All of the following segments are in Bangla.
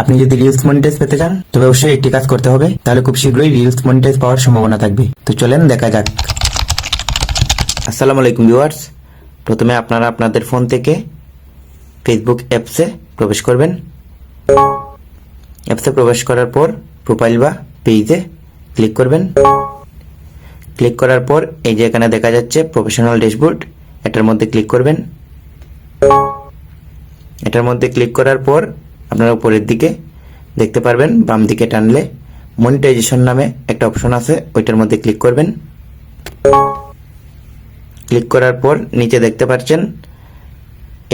আপনি যদি রিলস মনিটাইজ পেতে চান, তবে অবশ্যই একটি কাজ করতে হবে, তাহলে খুব শীঘ্রই রিলস মনিটাইজ পাওয়ার সম্ভাবনা থাকবে। তো চলেন, দেখা যাক। আসসালামু আলাইকুম ভিউয়ার্স প্রথমে আপনারা আপনাদের ফোন থেকে ফেসবুক অ্যাপসে প্রবেশ করবেন। অ্যাপসে প্রবেশ করার পর প্রোফাইল বা পেজে ক্লিক করবেন। ক্লিক করার পর এই যে এখানে দেখা যাচ্ছে প্রফেশনাল ড্যাশবোর্ড এটার মধ্যে ক্লিক করবেন। এটার মধ্যে ক্লিক করার পর আপনারা উপরের দিকে দেখতে পারবেন, বাম দিকে টানলে মনিটাইজেশন নামে একটা অপশন আছে, ওইটার মধ্যে ক্লিক করবেন। ক্লিক করার পর নিচে দেখতে পাচ্ছেন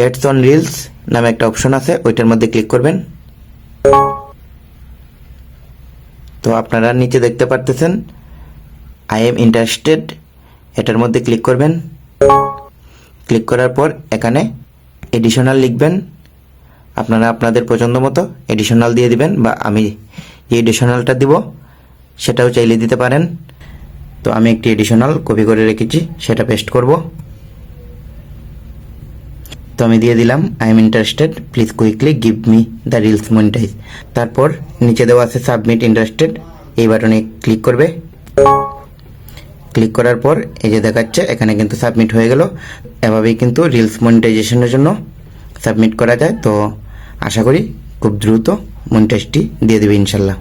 এডস অন রিলস নামে একটা অপশন আছে, ওইটার মধ্যে ক্লিক করবেন। তো আপনারা নিচে দেখতে পারতেছেন আই এম ইন্টারেস্টেড এটার মধ্যে ক্লিক করবেন। ক্লিক করার পর এখানে এডিশনাল লিখবেন। আপনারা আপনাদের পছন্দ মতো এডিশনাল দিয়ে দিবেন বা আমি যে এডিশনালটা দিব, সেটাও চাইলে দিতে পারেন। তো আমি একটি এডিশনাল কপি করে রেখেছি, সেটা পেস্ট করব। তো আমি দিয়ে দিলাম I am interested please quickly give me the reels monetize তারপর নিচে দেওয়া আছে সাবমিট ইন্টারেস্টেড এই বাটনে ক্লিক করবে। ক্লিক করার পর এই যে দেখাচ্ছে, এখানে কিন্তু সাবমিট হয়ে গেল। এভাবেই কিন্তু রিলস মনিটাইজেশনের জন্য সাবমিট করা যায়। তো আশা করি খুব দ্রুত মন টেস্টটি দিয়ে দেবে ইনশাল্লাহ।